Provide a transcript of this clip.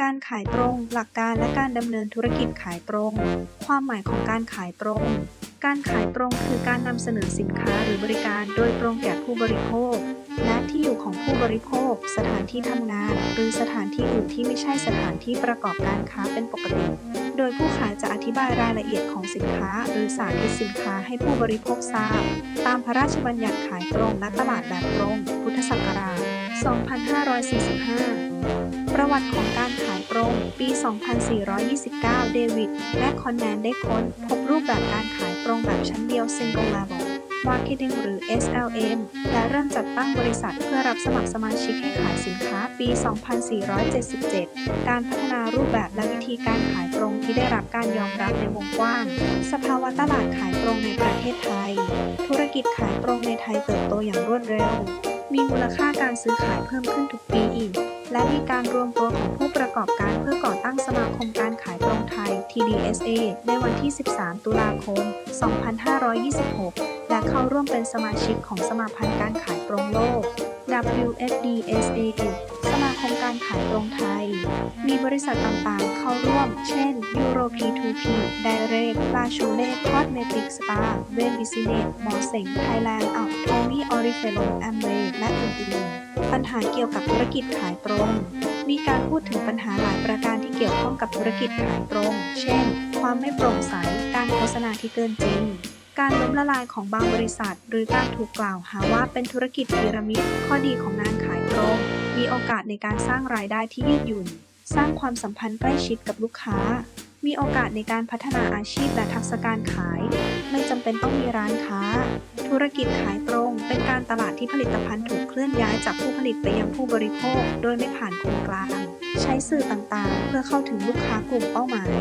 การขายตรง หลักการและการดำเนินธุรกิจขายตรง ความหมายของการขายตรง การขายตรงคือการนำเสนอสินค้าหรือบริการโดยตรงแก่ผู้บริโภค และที่อยู่ของผู้บริโภค สถานที่ทำงาน หรือสถานที่อื่นที่ไม่ใช่สถานที่ประกอบการค้าเป็นปกติ โดยผู้ขายจะอธิบายรายละเอียดของสินค้า หรือสาธิตสินค้าให้ผู้บริโภคทราบ ตามพระราชบัญญัติขายตรงและตลาดแบบตรง พุทธศักราช 2545 ประวัติของการขายตรงปี 2429 เดวิด และคอนแนนได้ค้น พบรูปแบบการขายตรงแบบชั้นเดียว Single Level Marketing หรือ SLM และเริ่มจัดตั้งบริษัทเพื่อรับสมัครสมาชิกให้ขายสินค้าปี 2477 การพัฒนารูปแบบและวิธีการขายตรงที่ได้รับการยอมรับในวงกว้าง สภาวะตลาดขายตรงในประเทศไทย ธุรกิจขายตรงในไทยเติบโตอย่างรวดเร็ว มีมูลค่าการซื้อขายเพิ่มขึ้นทุกปีอีก และมีการรวมตัวของผู้ประกอบการเพื่อก่อตั้งสมาคมการขายตรงไทย TDSA ในวันที่ 13 ตุลาคม 2526 และเข้าร่วมเป็นสมาชิกของสมาพันธ์การขายตรงโลก WFDSA สมาคมการขายตรงไทย มีบริษัทต่างๆ เข้าร่วม เช่น Euro P2P Direct ลาชูเล่ทอดเมติกสปา เวนบิซิเนตหมอเสงไทยแลนด์อัลโทมี่ออ ริเฟโลแอมเวและอื่นๆ ปัญหาเกี่ยวกับธุรกิจขายตรง มีการพูดถึงปัญหาหลายประการที่เกี่ยวข้องกับธุรกิจขายตรง เช่น ความไม่โปร่งใส การโฆษณาที่เกินจริง การล้มละลายของบางบริษัท หรือการถูกกล่าวหาว่าเป็นธุรกิจพีระมิด ข้อดีของงานขายตรง มีโอกาสในการสร้างรายได้ที่ยืดหยุ่น สร้างความสัมพันธ์ใกล้ชิดกับลูกค้า มีโอกาสในการพัฒนาอาชีพและทักษะการขาย ไม่จำเป็นต้องมีร้านค้า ธุรกิจขายตรง เป็นการตลาดที่ผลิตภัณฑ์ถูกเคลื่อนย้ายจากผู้ผลิตไปยังผู้บริโภค โดยไม่ผ่านคนกลาง ใช้สื่อต่างๆ เพื่อเข้าถึงลูกค้ากลุ่มเป้าหมาย